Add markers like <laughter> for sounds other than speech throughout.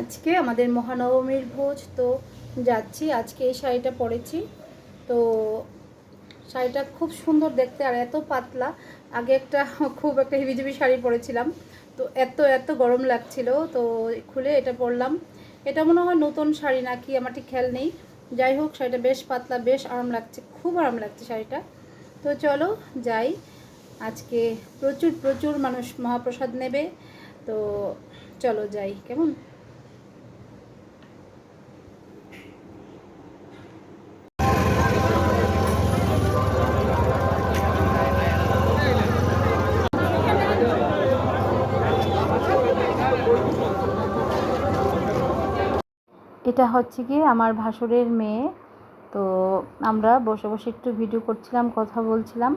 আজকে আমাদের মহানবমীর ভোজ, তো যাচ্ছি। আজকে এই শাড়িটা পরেছি। তো শাড়িটা খুব সুন্দর দেখতে আর এত পাতলা। আগে একটা <laughs> খুব একটা হিবিজিবি শাড়ি পরেছিলাম। তো এত এত গরম লাগছিল। তো খুলে এটা পরলাম। এটা মনে হয় নতুন শাড়ি নাকি, আমার ঠিক খেয়াল নেই। যাই হোক, শাড়িটা বেশ পাতলা, বেশ আরাম লাগছে, খুব আরাম লাগছে শাড়িটা। তো চলো যাই। আজকে প্রচুর প্রচুর মানুষ মহাপ্রসাদ নেবে। তো চলো যাই, কেমন? এটা হচ্ছে কি আমার ভাসুরের মেয়ে। তো আমরা বসে বসে একটু ভিডিও করছিলাম, কথা বলছিলাম।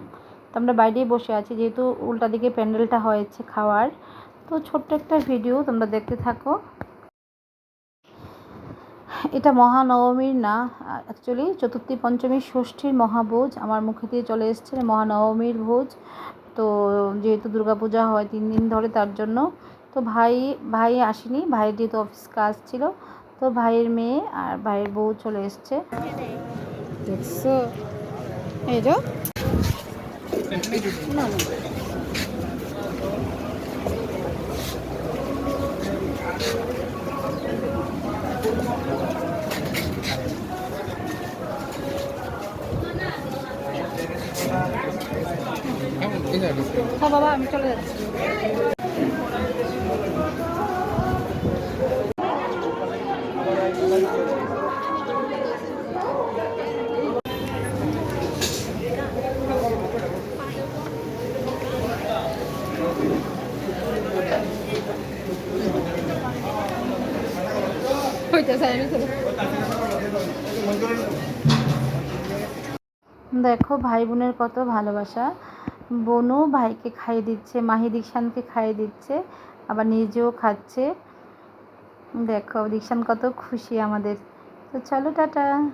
তো আমরা বাইরেই বসে আছি, যেহেতু উল্টা দিকে প্যান্ডেলটা হয়েছে খাওয়ার। তো ছোট্ট একটা ভিডিও তোমরা দেখতে থাকো। এটা মহানবমীর না অ্যাকচুয়ালি চতুর্থী, পঞ্চমী, ষষ্ঠীর মহাভোজ আমার মুখে দিয়ে চলে এসছে, মহানবমীর ভোজ। তো যেহেতু দুর্গাপূজা হয় তিন দিন ধরে তার জন্য। তো ভাই ভাই আসেনি, ভাইয়ের যেহেতু অফিস কাজ ছিল তো ভাইয়ের মেয়ে আর ভাইয়ের বউ চলে এসছে। হ্যাঁ বাবা আমি চলে যাচ্ছি। দেখো, ভাই বোনের কত ভালোবাসা। বোনও ভাইকে খাইয়ে দিচ্ছে, মাহি দীক্ষানকে খাইয়ে দিচ্ছে, আবার নিজেও খাচ্ছে। দেখো, দীক্ষান কত খুশি আমাদের। তো চলো, টাটা।